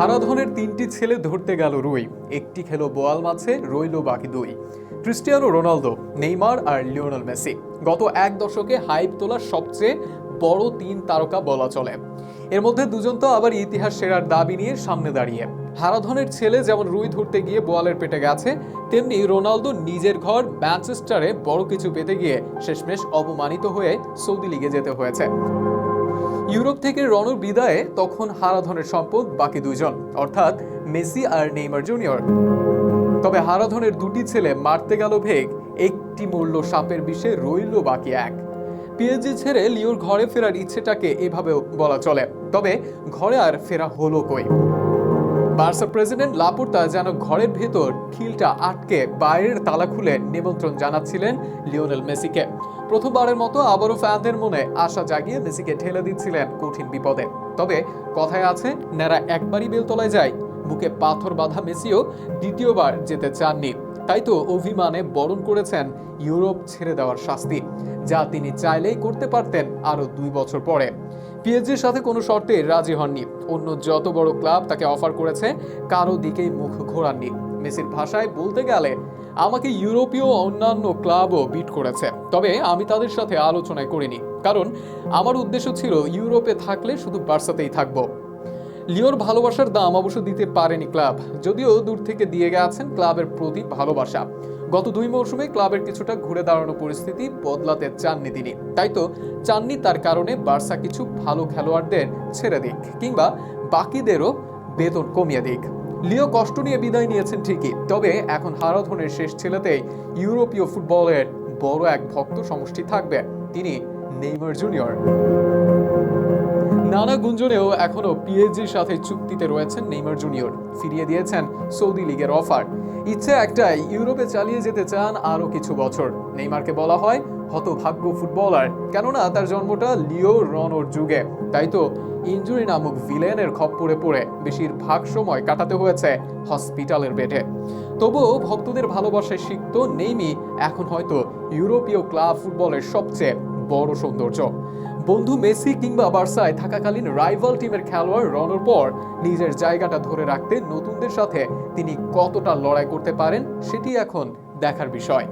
হারাধনের তিনটি ছেলে ধরতে গেল রুই। একটি খেলো বোয়াল মাছে রইল বাকি দুই। ক্রিস্টিয়ানো রোনালদো, নেইমার আর লিওনাল মেসি। গত এক দশকে হাইপ তোলা সবচেয়ে বড় তিন তারকা বলা চলে। এর মধ্যে দুজন তো আবার ইতিহাস সেরার দাবি নিয়ে সামনে দাঁড়িয়ে। হারাধনের ছেলে যেমন রুই ধরতে গিয়ে বোয়ালের পেটে গেছে, তেমনি রোনালদো নিজের ঘর ম্যানচেস্টারে বড় কিছু পেতে গিয়ে শেষমেশ অপমানিত হয়ে সৌদি লিগে যেতে হয়েছে। ইউরোপ থেকে রণর বিদায়ে তখন হারাধনের সম্পদ বাকি দুইজন, অর্থাৎ মেসি আর নেইমার জুনিয়র। তবে হারাধনের দুটি ছেলে মারতে গেল ভেগ, একটি মূল্য সাপের বিষে রইল বাকি এক। পিএসজি ছেড়ে লিওর ঘরে ফেরার ইচ্ছেটাকে এভাবে বলা চলে, তবে ঘরে আর ফেরা হলো কই? বার্সা প্রেসিডেন্ট লাপুর্তা যেন ঘরের ভেতর খিলটা আটকে বাইরের তালা খুলে নিমন্ত্রণ জানাচ্ছিলেন লিওনেল মেসিকে। প্রথমবারের মতো আবারও ফ্যানদের মনে আশা জাগিয়ে মেসিকে ঠেলে দিচ্ছিলেন কঠিন বিপদে। তবে কথায় আছে, নেরা একবারই বেলতলায় যায়। বুকে পাথর বাঁধা মেসিও দ্বিতীয়বার যেতে চাননি। তাই তো অভিমানে বরণ করেছেন ইউরোপ ছেড়ে দেওয়ার শাস্তি, যা তিনি চাইলেই করতে পারতেন আরও দুই বছর পরে। পিএসজির সাথে কোনো শর্তে রাজি হননি। অন্য যত বড় ক্লাব তাকে অফার করেছে, কারও দিকেই মুখ ঘোরাননি। মেসির ভাষায় বলতে গেলে আমাকে ইউরোপীয় অন্যান্য ক্লাবও বিট করেছে। তবে আমি তাদের সাথে আলোচনায় করিনি, কারণ আমার উদ্দেশ্য ছিল ইউরোপে থাকলে শুধু বার্সাতেই থাকব। লিওর ভালোবাসার দাম অবশ্য দিতে পারেনি ক্লাব, যদিও দূর থেকে দিয়ে গেছেন ক্লাবের প্রতি ভালোবাসা। গত দুই মৌসুমে ক্লাবের কিছুটা ঘুরে দাঁড়ানো পরিস্থিতি বদলাতে চাননি তিনি। তাই তো চাননি তার কারণে বার্সা কিছু ভালো খেলোয়াড়দের ছেড়ে দিক, কিংবা বাকিদেরও বেতন কমিয়ে দিক। লিও কষ্ট নিয়ে বিদায় নিয়েছেন ঠিকই, তবে এখন হারাধনের শেষ ছেলেতেই ইউরোপীয় ফুটবলের বড় এক ভক্ত সমষ্টি থাকবে, তিনি নেইমার জুনিয়র। নানা গুঞ্জনেও এখনও পিএসজির সাথে চুক্তিতে রয়েছেন নেইমার জুনিয়র। ফিরিয়ে দিয়েছেন সৌদি লিগের অফার। ইচ্ছে একটাই ইউরোপে চালিয়ে যেতে চান আরও কিছু বছর। নেইমারকে বলা হয় হতভাগ্য ফুটবলার, কেননা তার জন্মটা লিও রনর যুগে। তাই তো ইঞ্জুরি নামক ভিলেনের খপ্পরে পড়ে বেশিরভাগ সময় কাটাতে হয়েছে হসপিটালের বেডে। তবুও ভক্তদের ভালোবাসায় সিক্ত নেইমি এখন হয়তো ইউরোপীয় ক্লাব ফুটবলের সবচেয়ে বড় সৌন্দর্য। বন্ধু মেসি কিংবা বার্সায় থাকাকালীন রাইভাল টিমের খেলোয়াড় রনর পর নিজের জায়গাটা ধরে রাখতে নতুনদের সাথে তিনি কতটা লড়াই করতে পারেন সেটি এখন দেখার বিষয়।